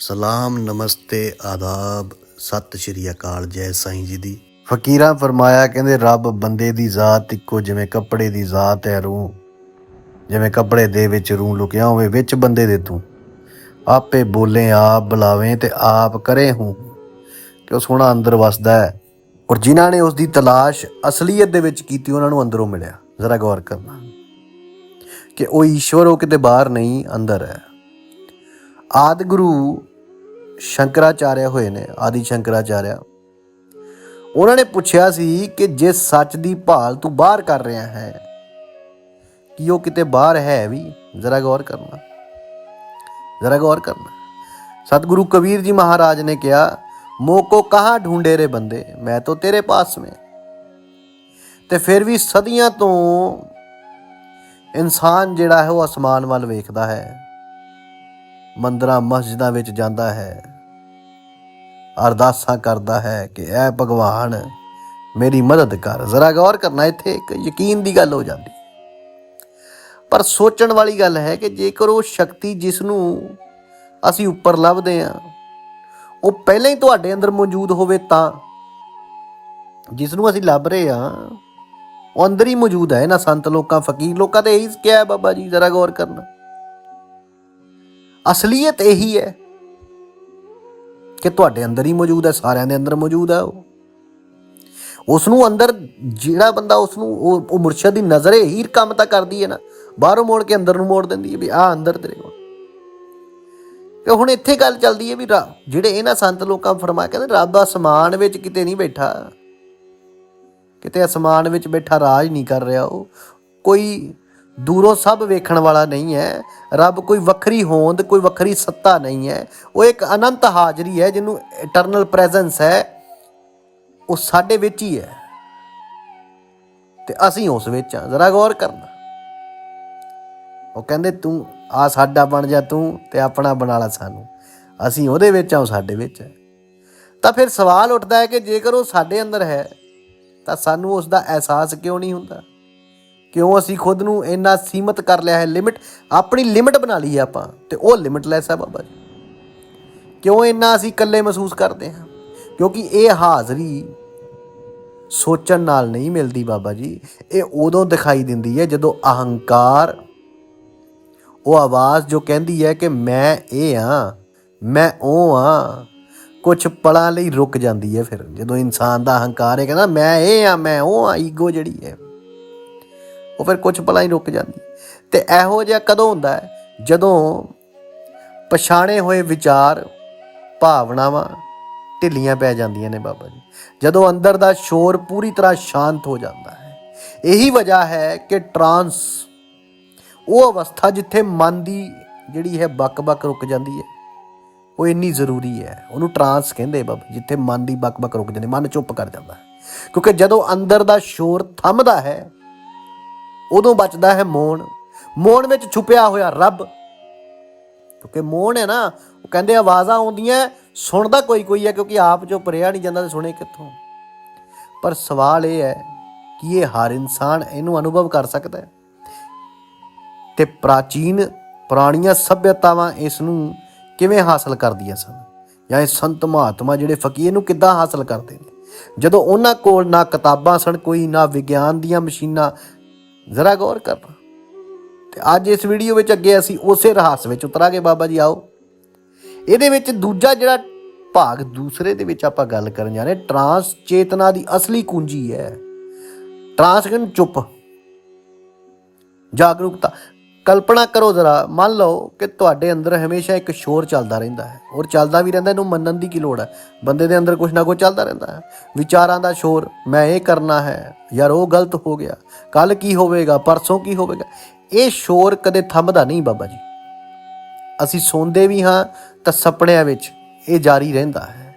ਸਲਾਮ, ਨਮਸਤੇ, ਆਦਾਬ, ਸਤਿ ਸ਼੍ਰੀ ਅਕਾਲ, ਜੈ ਸਾਈਂ ਜੀ ਦੀ। ਫਕੀਰਾਂ ਫਰਮਾਇਆ, ਕਹਿੰਦੇ, ਰੱਬ ਬੰਦੇ ਦੀ ਜ਼ਾਤ ਇੱਕੋ, ਜਿਵੇਂ ਕੱਪੜੇ ਦੀ ਜ਼ਾਤ ਹੈ ਰੂਹ। ਜਿਵੇਂ ਕੱਪੜੇ ਦੇ ਵਿੱਚ ਰੂਹ ਲੁਕਿਆ ਹੋਵੇ, ਵਿੱਚ ਬੰਦੇ ਦੇ ਤੂੰ। ਆਪੇ ਬੋਲੇ, ਆਪ ਬੁਲਾਵੇਂ ਤੇ ਆਪ ਕਰੇ ਹੂੰ। ਕਿ ਉਹ ਸੋਹਣਾ ਅੰਦਰ ਵਸਦਾ ਹੈ? ਔਰ ਜਿਨ੍ਹਾਂ ਨੇ ਉਸ ਦੀ ਤਲਾਸ਼ ਅਸਲੀਅਤ ਦੇ ਵਿੱਚ ਕੀਤੀ, ਉਹਨਾਂ ਨੂੰ ਅੰਦਰੋਂ ਮਿਲਿਆ। ਜ਼ਰਾ ਗੌਰ ਕਰਨਾ। ਕਿ ਉਹ ਈਸ਼ਵਰ ਉਹ ਕਿਤੇ ਬਾਹਰ ਨਹੀਂ, ਅੰਦਰ ਹੈ। ਆਦਿ ਗੁਰੂ ਸ਼ੰਕਰਾਚਾਰਿਆ ਹੋਏ ਨੇ, ਆਦਿ ਸ਼ੰਕਰਾਚਾਰਿਆ। ਉਹਨਾਂ ਨੇ ਪੁੱਛਿਆ ਸੀ ਕਿ ਜੇ ਸੱਚ ਦੀ ਭਾਲ ਤੂੰ ਬਾਹਰ ਕਰ ਰਿਹਾ ਹੈ, ਕਿ ਉਹ ਕਿਤੇ ਬਾਹਰ ਹੈ ਵੀ? ਜ਼ਰਾ ਗੌਰ ਕਰਨਾ। ਜ਼ਰਾ ਗੌਰ ਕਰਨਾ। ਸਤਿਗੁਰੂ ਕਬੀਰ ਜੀ ਮਹਾਰਾਜ ਨੇ ਕਿਹਾ ਮੋਕੋ ਕਹਾਂ ਢੂੰਡੇ ਰੇ ਬੰਦੇ, ਮੈਂ ਤਾਂ ਤੇਰੇ ਪਾਸ ਮੈਂ। ਤੇ ਫਿਰ ਵੀ ਸਦੀਆਂ ਤੋਂ ਇਨਸਾਨ ਜਿਹੜਾ ਹੈ ਉਹ ਅਸਮਾਨ ਵੱਲ ਵੇਖਦਾ ਹੈ। ਮੰਦਰਾਂ, ਮਸਜਿਦਾਂ ਵਿੱਚ ਜਾਂਦਾ ਹੈ। ਅਰਦਾਸਾਂ ਕਰਦਾ ਹੈ ਕਿ ਐ ਭਗਵਾਨ, ਮੇਰੀ ਮਦਦ ਕਰ। ਜ਼ਰਾ ਗੌਰ ਕਰਨਾ, ਇੱਥੇ ਇੱਕ ਯਕੀਨ ਦੀ ਗੱਲ ਹੋ ਜਾਂਦੀ। ਪਰ ਸੋਚਣ ਵਾਲੀ ਗੱਲ ਹੈ ਕਿ ਜੇਕਰ ਉਹ ਸ਼ਕਤੀ ਜਿਸ ਨੂੰ ਅਸੀਂ ਉੱਪਰ ਲੱਭਦੇ ਆ ਉਹ ਪਹਿਲਾਂ ਹੀ ਤੁਹਾਡੇ ਅੰਦਰ ਮੌਜੂਦ ਹੋਵੇ ਤਾਂ ਜਿਸ ਨੂੰ ਅਸੀਂ ਲੱਭ ਰਹੇ ਆ ਉਹ ਅੰਦਰ ਹੀ ਮੌਜੂਦ ਹੈ। ਨਾ ਸੰਤ ਲੋਕਾਂ, ਫਕੀਰ ਲੋਕਾਂ ਤੇ ਇਹੀ ਕਿਹਾ ਬਾਬਾ ਜੀ, ਜ਼ਰਾ ਗੌਰ ਕਰਨਾ। ਅਸਲੀਅਤ ਇਹੀ ਹੈ ਕਿ ਤੁਹਾਡੇ ਅੰਦਰ ਹੀ ਮੌਜੂਦ ਹੈ, ਸਾਰਿਆਂ ਦੇ ਅੰਦਰ ਮੌਜੂਦ ਹੈ ਉਹ। ਉਸ ਨੂੰ ਅੰਦਰ ਜਿਹੜਾ ਬੰਦਾ ਉਸ ਨੂੰ ਉਹ ਉਹ ਮੁਰਸ਼ਦ ਦੀ ਨਜ਼ਰੇ ਹੀ ਕੰਮ ਤਾਂ ਕਰਦੀ ਹੈ ਨਾ, ਬਾਹਰੋਂ ਮੋੜ ਕੇ ਅੰਦਰ ਨੂੰ ਮੋੜ ਦਿੰਦੀ ਹੈ ਵੀ ਆ ਅੰਦਰ ਤੇਰੇ ਕੋਲ। ਤੇ ਹੁਣ ਇੱਥੇ ਗੱਲ ਚੱਲਦੀ ਹੈ ਵੀ ਰਾ- ਜਿਹੜੇ ਇਹਨਾਂ ਸੰਤ ਲੋਕਾਂ ਫਰਮਾਇਆ ਕਹਿੰਦੇ ਰੱਬ ਅਸਮਾਨ ਵਿੱਚ ਕਿਤੇ ਨਹੀਂ ਬੈਠਾ। ਕਿਤੇ ਅਸਮਾਨ ਵਿੱਚ ਬੈਠਾ ਰਾਜ ਨਹੀਂ ਕਰ ਰਿਹਾ ਉਹ। ਕੋਈ ਦੂਰੋਂ ਸਭ ਵੇਖਣ ਵਾਲਾ ਨਹੀਂ ਹੈ। ਰੱਬ ਕੋਈ ਵੱਖਰੀ ਹੋਂਦ, ਕੋਈ ਵੱਖਰੀ ਸੱਤਾ ਨਹੀਂ ਹੈ। ਉਹ ਇੱਕ ਅਨੰਤ ਹਾਜ਼ਰੀ ਹੈ, ਜਿਹਨੂੰ ਇਟਰਨਲ ਪ੍ਰੈਜ਼ੈਂਸ ਹੈ। ਉਹ ਸਾਡੇ ਵਿੱਚ ਹੀ ਹੈ। ਤੇ ਅਸੀਂ ਉਸ ਵਿੱਚ ਆ ਜ਼ਰਾ ਗੌਰ ਕਰਨਾ। ਉਹ ਕਹਿੰਦੇ, ਤੂੰ ਆ ਸਾਡਾ ਬਣ ਜਾ ਤੂੰ ਤੇ ਆਪਣਾ ਬਣਾ ਲਾ ਸਾਨੂੰ। ਅਸੀਂ ਉਹਦੇ ਵਿੱਚ ਆ ਉਹ ਸਾਡੇ ਵਿੱਚ ਹੈ। ਤਾਂ ਫਿਰ ਸਵਾਲ ਉੱਠਦਾ ਹੈ ਕਿ ਜੇਕਰ ਉਹ ਸਾਡੇ ਅੰਦਰ ਹੈ, ਤਾਂ ਸਾਨੂੰ ਉਸ ਦਾ ਅਹਿਸਾਸ ਕਿਉਂ ਨਹੀਂ ਹੁੰਦਾ? ਕਿਉਂ ਅਸੀਂ ਖੁਦ ਨੂੰ ਇੰਨਾ ਸੀਮਤ ਕਰ ਲਿਆ ਹੈ ਲਿਮਿਟ? ਆਪਣੀ ਲਿਮਿਟ ਬਣਾ ਲਈ ਹੈ ਆਪਾਂ, ਤੇ ਉਹ ਲਿਮਿਟਲੈਸ ਹੈ ਬਾਬਾ ਜੀ। ਕਿਉਂ ਇੰਨਾ ਅਸੀਂ ਇਕੱਲੇ ਮਹਿਸੂਸ ਕਰਦੇ ਹਾਂ? ਕਿਉਂਕਿ ਇਹ ਹਾਜ਼ਰੀ ਸੋਚਣ ਨਾਲ ਨਹੀਂ ਮਿਲਦੀ ਬਾਬਾ ਜੀ। ਇਹ ਉਦੋਂ ਦਿਖਾਈ ਦਿੰਦੀ ਹੈ ਜਦੋਂ ਅਹੰਕਾਰ, ਉਹ ਆਵਾਜ਼ ਜੋ ਕਹਿੰਦੀ ਹੈ ਕਿ ਮੈਂ ਇਹ ਹਾਂ, ਮੈਂ ਉਹ ਹਾਂ ਕੁਝ ਪਲਾਂ ਲਈ ਰੁਕ ਜਾਂਦੀ ਹੈ ਫਿਰ। ਜਦੋਂ ਇਨਸਾਨ ਦਾ ਅਹੰਕਾਰ ਹੈ, ਕਹਿੰਦਾ ਮੈਂ ਇਹ ਆ ਮੈਂ ਉਹ ਆ ਈਗੋ ਜਿਹੜੀ ਹੈ। ਉਹ ਫਿਰ ਕੁਝ ਪਲਾਂ ਹੀ ਰੁਕ ਜਾਂਦੀ। ਤੇ ਇਹੋ ਜਿਹਾ ਕਦੋਂ ਹੁੰਦਾ ਹੈ? ਜਦੋਂ ਪਛਾਣੇ ਹੋਏ ਵਿਚਾਰ, ਭਾਵਨਾਵਾਂ ਢਿੱਲੀਆਂ ਪੈ ਜਾਂਦੀਆਂ ਨੇ ਬਾਬਾ ਜੀ। ਜਦੋਂ ਅੰਦਰ ਦਾ ਸ਼ੋਰ ਪੂਰੀ ਤਰ੍ਹਾਂ ਸ਼ਾਂਤ ਹੋ ਜਾਂਦਾ ਹੈ। ਇਹੀ ਵਜ੍ਹਾ ਹੈ ਕਿ ਟਰਾਂਸ ਉਹ ਅਵਸਥਾ ਜਿੱਥੇ ਮਨ ਦੀ ਜਿਹੜੀ ਹੈ ਬੱਕ-ਬੱਕ ਰੁਕ ਜਾਂਦੀ ਹੈ, ਉਹ ਇੰਨੀ ਜ਼ਰੂਰੀ ਹੈ। ਉਹਨੂੰ ਟਰਾਂਸ ਕਹਿੰਦੇ ਬਾਬਾ ਜਿੱਥੇ ਮਨ ਦੀ ਬੱਕ-ਬੱਕ ਰੁਕ ਜਾਂਦੀ, ਮਨ ਚੁੱਪ ਕਰ ਜਾਂਦਾ ਕਿਉਂਕਿ ਜਦੋਂ ਅੰਦਰ ਦਾ ਸ਼ੋਰ ਥੰਮਦਾ ਹੈ ਉਦੋਂ ਬਚਦਾ ਹੈ ਮੌਨ ਮੌਨ ਵਿੱਚ ਛੁਪਿਆ ਹੋਇਆ ਰੱਬ। ਕਿਉਂਕਿ ਮੌਨ ਹੈ ਨਾ, ਉਹ ਕਹਿੰਦੇ ਆਵਾਜ਼ਾਂ ਆਉਂਦੀਆਂ, ਸੁਣਦਾ ਕੋਈ ਕੋਈ ਹੈ, ਕਿਉਂਕਿ ਆਪ ਜੋ ਪਰਿਆ ਨਹੀਂ ਜਾਂਦਾ ਤੇ ਸੁਣੇ ਕਿੱਥੋਂ? ਪਰ ਸਵਾਲ ਇਹ ਹੈ ਕਿ ਇਹ ਹਰ ਇਨਸਾਨ ਇਹਨੂੰ ਅਨੁਭਵ ਕਰ ਸਕਦਾ ਹੈ। ਤੇ ਪ੍ਰਾਚੀਨ ਪੁਰਾਣੀਆਂ ਸਭਿਅਤਾਵਾਂ ਇਸ ਨੂੰ ਕਿਵੇਂ ਹਾਸਲ ਕਰਦੀਆਂ ਸਨ? ਜਾਂ ਇਹ ਸੰਤ ਮਹਾਤਮਾ ਜਿਹੜੇ ਫਕੀਰ ਨੂੰ ਕਿੱਦਾਂ ਹਾਸਲ ਕਰਦੇ ਨੇ? ਜਦੋਂ ਉਹਨਾਂ ਕੋਲ ਨਾ ਕਿਤਾਬਾਂ ਸਨ, ਕੋਈ ਨਾ ਵਿਗਿਆਨ ਦੀਆਂ ਮਸ਼ੀਨਾਂ ਜ਼ਰਾ ਗੌਰ ਕਰਨਾ ਤੇ ਅੱਜ ਇਸ ਵੀਡੀਓ ਵਿੱਚ ਅੱਗੇ ਅਸੀਂ ਉਸੇ ਰਹੱਸ ਵਿੱਚ ਉਤਰਾਂਗੇ। ਬਾਬਾ ਜੀ, ਆਓ। ਇਹਦੇ ਵਿੱਚ ਦੂਜਾ ਜਿਹੜਾ ਭਾਗ, ਦੂਸਰੇ ਦੇ ਵਿੱਚ ਆਪਾਂ ਗੱਲ ਕਰਨ ਜਾ ਰਹੇ ਟਰਾਂਸ ਚੇਤਨਾ ਦੀ ਅਸਲੀ ਕੁੰਜੀ ਹੈ। ਟਰਾਂਸ ਚੁੱਪ। ਜਾਗਰੂਕਤਾ। ਕਲਪਨਾ ਕਰੋ ਜ਼ਰਾ, ਮੰਨ ਲਓ ਕਿ ਤੁਹਾਡੇ ਅੰਦਰ ਹਮੇਸ਼ਾ ਇੱਕ ਸ਼ੋਰ ਚੱਲਦਾ ਰਹਿੰਦਾ ਹੈ ਔਰ ਚੱਲਦਾ ਵੀ ਰਹਿੰਦਾ, ਇਹਨੂੰ ਮੰਨਣ ਦੀ ਕੀ ਲੋੜ ਹੈ? ਬੰਦੇ ਦੇ ਅੰਦਰ ਕੁਝ ਨਾ ਕੁਝ ਚੱਲਦਾ ਰਹਿੰਦਾ ਹੈ। ਵਿਚਾਰਾਂ ਦਾ ਸ਼ੋਰ, ਮੈਂ ਇਹ ਕਰਨਾ ਹੈ, ਯਾਰ ਉਹ ਗਲਤ ਹੋ ਗਿਆ ਕੱਲ ਕੀ ਹੋਵੇਗਾ, ਪਰਸੋਂ ਕੀ ਹੋਵੇਗਾ? ਇਹ ਸ਼ੋਰ ਕਦੇ ਥੰਮਦਾ ਨਹੀਂ ਬਾਬਾ ਜੀ। ਅਸੀਂ ਸੌਂਦੇ ਵੀ ਹਾਂ ਤਾਂ ਸੁਪਨਿਆਂ ਵਿੱਚ ਇਹ ਜਾਰੀ ਰਹਿੰਦਾ ਹੈ।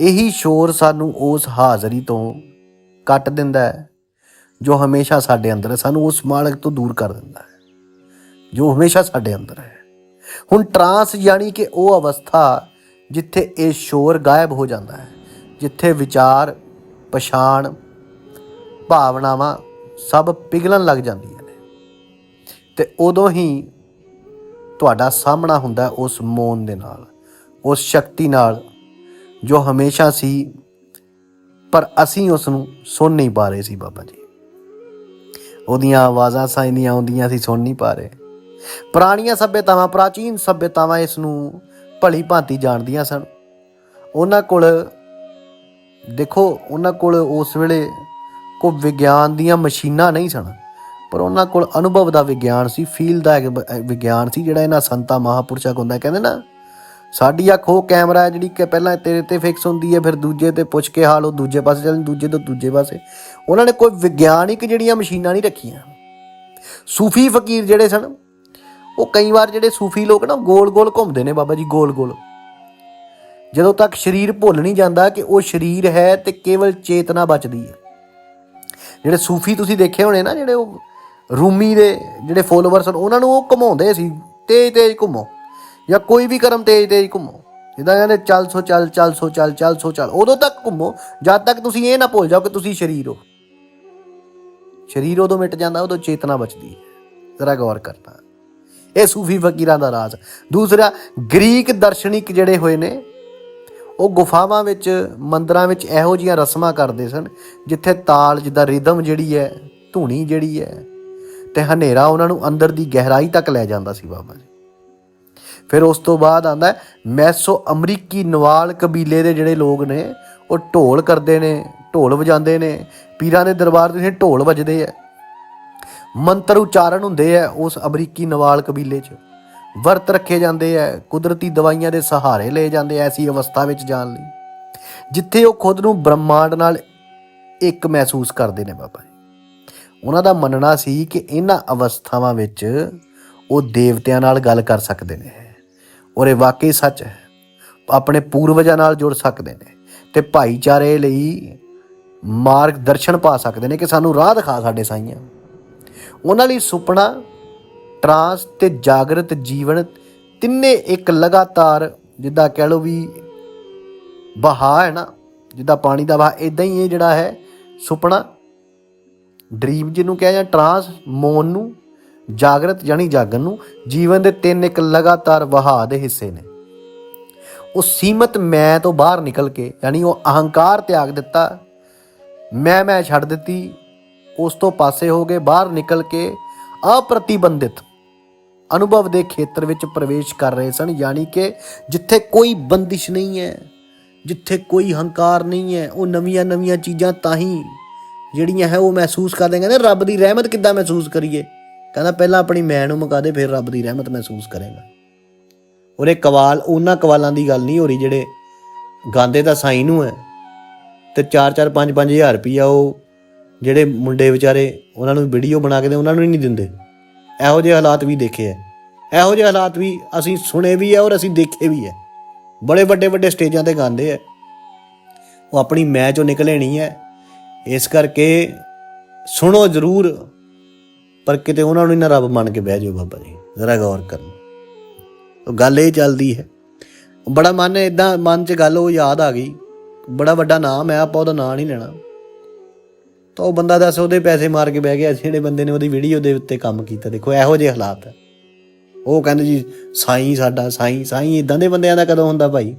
ਇਹੀ ਸ਼ੋਰ ਸਾਨੂੰ ਉਸ ਹਾਜ਼ਰੀ ਤੋਂ ਕੱਟ ਦਿੰਦਾ ਹੈ, ਜੋ ਹਮੇਸ਼ਾ ਸਾਡੇ ਅੰਦਰ ਸਾਨੂੰ ਉਸ ਮਾਲਕ ਤੋਂ ਦੂਰ ਕਰ ਦਿੰਦਾ ਹੈ। ਜੋ ਹਮੇਸ਼ਾ ਸਾਡੇ ਅੰਦਰ ਹੈ। ਹੁਣ ਟਰਾਂਸ ਯਾਨੀ ਕਿ ਉਹ ਅਵਸਥਾ ਜਿੱਥੇ ਇਹ ਸ਼ੋਰ ਗਾਇਬ ਹੋ ਜਾਂਦਾ ਹੈ, ਜਿੱਥੇ ਵਿਚਾਰ, ਪਛਾਣ, ਭਾਵਨਾਵਾਂ ਸਭ ਪਿਘਲਣ ਲੱਗ ਜਾਂਦੀਆਂ ਨੇ। ਤੇ ਉਦੋਂ ਹੀ ਤੁਹਾਡਾ ਸਾਹਮਣਾ ਹੁੰਦਾ ਉਸ ਮੌਨ ਦੇ ਨਾਲ, ਉਸ ਸ਼ਕਤੀ ਨਾਲ ਜੋ ਹਮੇਸ਼ਾ ਸੀ, ਪਰ ਅਸੀਂ ਉਸ ਨੂੰ ਸੁਣ ਨਹੀਂ ਪਾ ਰਹੇ ਸੀ ਬਾਬਾ ਜੀ। ਉਹਦੀਆਂ ਆਵਾਜ਼ਾਂ ਸਾਈਆਂ ਆਉਂਦੀਆਂ ਸੀ, ਸੁਣ ਨਹੀਂ ਪਾ ਰਹੇ। ਪੁਰਾਣੀਆਂ ਸੱਭਿਅਤਾਵਾਂ, ਪ੍ਰਾਚੀਨ ਸੱਭਿਅਤਾਵਾਂ ਇਸ ਨੂੰ ਭਲੀ ਭਾਂਤੀ ਜਾਣਦੀਆਂ ਸਨ। ਉਹਨਾਂ ਕੋਲ, ਦੇਖੋ, ਉਹਨਾਂ ਕੋਲ ਉਸ ਵੇਲੇ ਕੋ ਵਿਗਿਆਨ ਦੀਆਂ ਮਸ਼ੀਨਾਂ ਨਹੀਂ ਸਨ, ਪਰ ਉਹਨਾਂ ਕੋਲ ਅਨੁਭਵ ਦਾ ਵਿਗਿਆਨ ਸੀ ਫੀਲ ਦਾ ਇੱਕ ਵਿਗਿਆਨ ਸੀ, ਜਿਹੜਾ ਇਹਨਾਂ ਸੰਤਾ, ਮਹਾਪੁਰਸ਼ਾਂ ਕੋਲ ਹੁੰਦਾ, ਕਹਿੰਦੇ ਨਾ, ਸਾਡੀ ਅੱਖ ਉਹ ਕੈਮਰਾ ਹੈ ਜਿਹੜੀ ਕਿ ਪਹਿਲਾਂ ਤੇਰੇ ਤੇ ਫਿਕਸ ਹੁੰਦੀ ਹੈ, ਫਿਰ ਦੂਜੇ ਤੇ ਪੁੱਛ ਕੇ ਹਾਲ, ਉਹ ਦੂਜੇ ਪਾਸੇ ਚੱਲ ਦੂਜੇ ਤੋਂ ਦੂਜੇ ਪਾਸੇ। ਉਹਨਾਂ ਨੇ ਕੋਈ ਵਿਗਿਆਨਿਕ ਜਿਹੜੀਆਂ ਮਸ਼ੀਨਾਂ ਨਹੀਂ ਰੱਖੀਆਂ। ਸੂਫੀ ਫਕੀਰ ਜਿਹੜੇ ਸਨ ਉਹ ਕਈ ਵਾਰ ਜਿਹੜੇ ਸੂਫੀ ਲੋਕ ਨਾ ਗੋਲ-ਗੋਲ ਘੁੰਮਦੇ ਨੇ ਬਾਬਾ ਜੀ ਗੋਲ-ਗੋਲ ਜਦੋਂ ਤੱਕ ਸਰੀਰ ਭੁੱਲ ਨਹੀਂ ਜਾਂਦਾ ਕਿ ਉਹ ਸਰੀਰ ਹੈ ਤੇ ਕੇਵਲ ਚੇਤਨਾ ਬਚਦੀ ਹੈ। ਜਿਹੜੇ ਸੂਫੀ ਤੁਸੀਂ ਦੇਖੇ ਹੋਣੇ ਨਾ, ਜਿਹੜੇ ਉਹ ਰੂਮੀ ਦੇ ਜਿਹੜੇ ਫੋਲੋਵਰਸ ਹਨ, ਉਹਨਾਂ ਨੂੰ ਉਹ ਘੁਮਾਉਂਦੇ ਸੀ, ਤੇਜ਼ ਤੇਜ਼ ਘੁੰਮੋ। ਜਾਂ ਕੋਈ ਵੀ ਕਰਮ ਤੇਜ਼ ਤੇਜ਼ ਘੁੰਮੋ। ਜਿੱਦਾਂ ਕਹਿੰਦੇ, ਚੱਲ ਸੋ ਚੱਲ ਚੱਲ ਸੋ ਚੱਲ ਚੱਲ ਸੋ ਚੱਲ। ਉਦੋਂ ਤੱਕ ਘੁੰਮੋ, ਜਦ ਤੱਕ ਤੁਸੀਂ ਇਹ ਨਾ ਭੁੱਲ ਜਾਓ ਕਿ ਤੁਸੀਂ ਸਰੀਰ ਹੋ। ਸਰੀਰ ਉਦੋਂ ਮਿਟ ਜਾਂਦਾ, ਉਦੋਂ ਚੇਤਨਾ ਬਚਦੀ ਹੈ। ਜ਼ਰਾ ਗੌਰ ਕਰਨਾ। ਇਹ ਸੂਫੀ ਫਕੀਰਾਂ ਦਾ ਰਾਜ਼। ਦੂਸਰਾ, ਗ੍ਰੀਕ ਦਰਸ਼ਨਿਕ ਜਿਹੜੇ ਹੋਏ ਨੇ, ਉਹ ਗੁਫਾਵਾਂ ਵਿੱਚ, ਮੰਦਰਾਂ ਵਿੱਚ ਇਹੋ ਜੀਆਂ ਰਸਮਾਂ ਕਰਦੇ ਸਨ, ਜਿੱਥੇ ਤਾਲ, ਜਿੱਦਾਂ ਰਿਦਮ ਜਿਹੜੀ ਹੈ, ਧੂਣੀ ਜਿਹੜੀ ਹੈ, ਤੇ ਹਨੇਰਾ ਉਹਨਾਂ ਨੂੰ ਅੰਦਰ ਦੀ ਗਹਿਰਾਈ ਤੱਕ ਲੈ ਜਾਂਦਾ ਸੀ ਬਾਬਾ ਜੀ। ਫਿਰ ਉਸ ਤੋਂ ਬਾਅਦ ਆਂਦਾ ਮੈਸੋ ਅਮਰੀਕੀ ਨਵਾਲ ਕਬੀਲੇ ਦੇ ਜਿਹੜੇ ਲੋਕ ਨੇ, ਉਹ ਢੋਲ ਕਰਦੇ ਨੇ, ਢੋਲ ਵਜਾਉਂਦੇ ਨੇ। ਪੀਰਾਂ ਦੇ ਦਰਬਾਰ ਤੇ ਢੋਲ ਵੱਜਦੇ ਆ। ਮੰਤਰ ਉਚਾਰਨ ਹੁੰਦੇ ਆ ਉਸ ਅਮਰੀਕੀ ਨਵਾਲ ਕਬੀਲੇ 'ਚ। ਵਰਤ ਰੱਖੇ ਜਾਂਦੇ ਆ, ਕੁਦਰਤੀ ਦਵਾਈਆਂ ਦੇ ਸਹਾਰੇ ਲਏ ਜਾਂਦੇ ਆ ਐਸੀ ਅਵਸਥਾ ਵਿੱਚ ਜਾਣ ਲਈ। ਜਿੱਥੇ ਉਹ ਖੁਦ ਨੂੰ ਬ੍ਰਹਮਾਂਡ ਨਾਲ ਇੱਕ ਮਹਿਸੂਸ ਕਰਦੇ ਨੇ ਬਾਬਾ ਜੀ। ਉਹਨਾਂ ਦਾ ਮੰਨਣਾ ਸੀ ਕਿ ਇਹਨਾਂ ਅਵਸਥਾਵਾਂ ਵਿੱਚ ਉਹ ਦੇਵਤਿਆਂ ਨਾਲ ਗੱਲ ਕਰ ਸਕਦੇ ਨੇ। ਔਰ ਇਹ ਵਾਕਈ ਸੱਚ ਹੈ। ਆਪਣੇ ਪੂਰਵਜਾਂ ਨਾਲ ਜੁੜ ਸਕਦੇ ਨੇ ਤੇ ਭਾਈਚਾਰੇ ਲਈ ਮਾਰਗ ਦਰਸ਼ਨ ਪਾ ਸਕਦੇ ਨੇ ਕਿ ਸਾਨੂੰ ਰਾਹ ਦਿਖਾ ਸਾਡੇ ਸਾਈਆਂ। ਉਹਨਾਂ ਲਈ ਸੁਪਨਾ ਟਰਾਂਸ ਤੇ ਜਾਗਰਤ ਜੀਵਨ ਤਿੰਨੇ ਇੱਕ ਲਗਾਤਾਰ ਜਿੱਦਾਂ ਕਹਿ ਲਓ ਵੀ ਬਹਾ ਹੈ ਨਾ, ਜਿੱਦਾਂ ਪਾਣੀ ਦਾ ਵਹਾ ਇਦਾਂ ਹੀ ਇਹ ਜਿਹੜਾ ਹੈ ਸੁਪਨਾ। ਡ੍ਰੀਮ ਜਿਹਨੂੰ ਕਿਹਾ ਜਾਂ ਟਰਾਂਸ ਮੌਨ ਨੂੰ, ਜਾਗਰਤ ਜਾਨੀ ਜਾਗਣ ਨੂੰ, ਜੀਵਨ ਦੇ ਤਿੰਨ ਇੱਕ ਲਗਾਤਾਰ ਵਹਾਅ ਦੇ ਹਿੱਸੇ ਨੇ। ਉਹ ਸੀਮਤ ਮੈਂ ਤੋਂ ਬਾਹਰ ਨਿਕਲ ਕੇ, ਯਾਨੀ ਉਹ ਅਹੰਕਾਰ ਤਿਆਗ ਦਿੱਤਾ ਮੈਂ ਮੈਂ ਛੱਡ ਦਿੱਤੀ ਉਸ ਤੋਂ ਪਾਸੇ ਹੋ ਗਏ, ਬਾਹਰ ਨਿਕਲ ਕੇ ਅਪ੍ਰਤੀਬੰਧਿਤ ਅਨੁਭਵ ਦੇ ਖੇਤਰ ਵਿੱਚ ਪ੍ਰਵੇਸ਼ ਕਰ ਰਹੇ ਸਨ, ਯਾਨੀ ਕਿ ਜਿੱਥੇ ਕੋਈ ਬੰਦਿਸ਼ ਨਹੀਂ ਹੈ, ਜਿੱਥੇ ਕੋਈ ਹੰਕਾਰ ਨਹੀਂ ਹੈ, ਉਹ ਨਵੀਆਂ ਨਵੀਆਂ ਚੀਜ਼ਾਂ ਤਾਂ ਹੀ ਜਿਹੜੀਆਂ ਹੈ ਉਹ ਮਹਿਸੂਸ ਕਰਦੇ ਕਹਿੰਦੇ ਰੱਬ ਦੀ ਰਹਿਮਤ ਕਿੱਦਾਂ ਮਹਿਸੂਸ ਕਰੀਏ? ਕਹਿੰਦਾ ਪਹਿਲਾਂ ਆਪਣੀ ਮੈਂ ਨੂੰ ਮੁਕਾ ਦੇ, ਫਿਰ ਰੱਬ ਦੀ ਰਹਿਮਤ ਮਹਿਸੂਸ ਕਰੇਗਾ। ਉਹਦੇ ਕਵਾਲ, ਉਹਨਾਂ ਕਵਾਲਾਂ ਦੀ ਗੱਲ ਨਹੀਂ ਹੋ ਰਹੀ ਜਿਹੜੇ ਗਾਂਦੇ ਦਾ ਸਾਈ ਨੂੰ ਹੈ। ਤੇ 4-4 5-5 ਹਜ਼ਾਰ ਰੁਪਈਆ ਉਹ ਜਿਹੜੇ ਮੁੰਡੇ ਵਿਚਾਰੇ ਉਹਨਾਂ ਨੂੰ ਵੀਡੀਓ ਬਣਾ ਕੇ ਦੇ ਉਹਨਾਂ ਨੂੰ ਹੀ ਨਹੀਂ ਦਿੰਦੇ। ਇਹੋ ਜਿਹੇ ਹਾਲਾਤ ਵੀ ਦੇਖੇ ਐ ਇਹੋ ਜਿਹੇ ਹਾਲਾਤ ਵੀ ਅਸੀਂ ਸੁਣੇ ਵੀ ਐ ਔਰ ਅਸੀਂ ਦੇਖੇ ਵੀ ਐ ਬੜੇ ਵੱਡੇ ਵੱਡੇ ਸਟੇਜਾਂ ਤੇ ਗਾਉਂਦੇ ਐ ਉਹ ਆਪਣੀ ਮੈਂ ਚੋਂ ਨਿਕਲੇ ਨਹੀਂ ਐ ਇਸ ਕਰਕੇ ਸੁਣੋ ਜ਼ਰੂਰ, ਪਰ ਕਿਤੇ ਉਹਨਾਂ ਨੂੰ ਹੀ ਨਾ ਰੱਬ ਮੰਨ ਕੇ ਬਹਿ ਜਾਓ ਬਾਬਾ ਜੀ। ਜ਼ਰਾ ਗੌਰ ਕਰੋ ਗੱਲ ਇਹ ਚੱਲਦੀ ਹੈ। ਬੜਾ ਮਨ ਇਦਾਂ ਮਨ 'ਚ ਗੱਲ ਉਹ ਯਾਦ ਆ ਗਈ। ਬੜਾ ਵੱਡਾ ਨਾਮ ਹੈ, ਆਪਾਂ ਉਹਦਾ ਨਾਂ ਨਹੀਂ ਲੈਣਾ। ਤਾਂ ਉਹ ਬੰਦਾ ਦੱਸ ਉਹਦੇ ਪੈਸੇ ਮਾਰ ਕੇ ਬਹਿ ਗਿਆ ਜਿਹੜੇ ਬੰਦੇ ਨੇ ਉਹਦੀ ਵੀਡੀਓ ਦੇ ਉੱਤੇ ਕੰਮ ਕੀਤਾ। ਦੇਖੋ, ਇਹੋ ਜਿਹੇ ਹਾਲਾਤ ਹੈ। ਉਹ ਕਹਿੰਦੇ ਜੀ, ਸਾਈਂ ਸਾਡਾ, ਸਾਈਂ ਸਾਈਂ ਇਦਾਂ ਦੇ ਬੰਦਿਆਂ ਦਾ ਕਦੋਂ ਹੁੰਦਾ ਭਾਈ?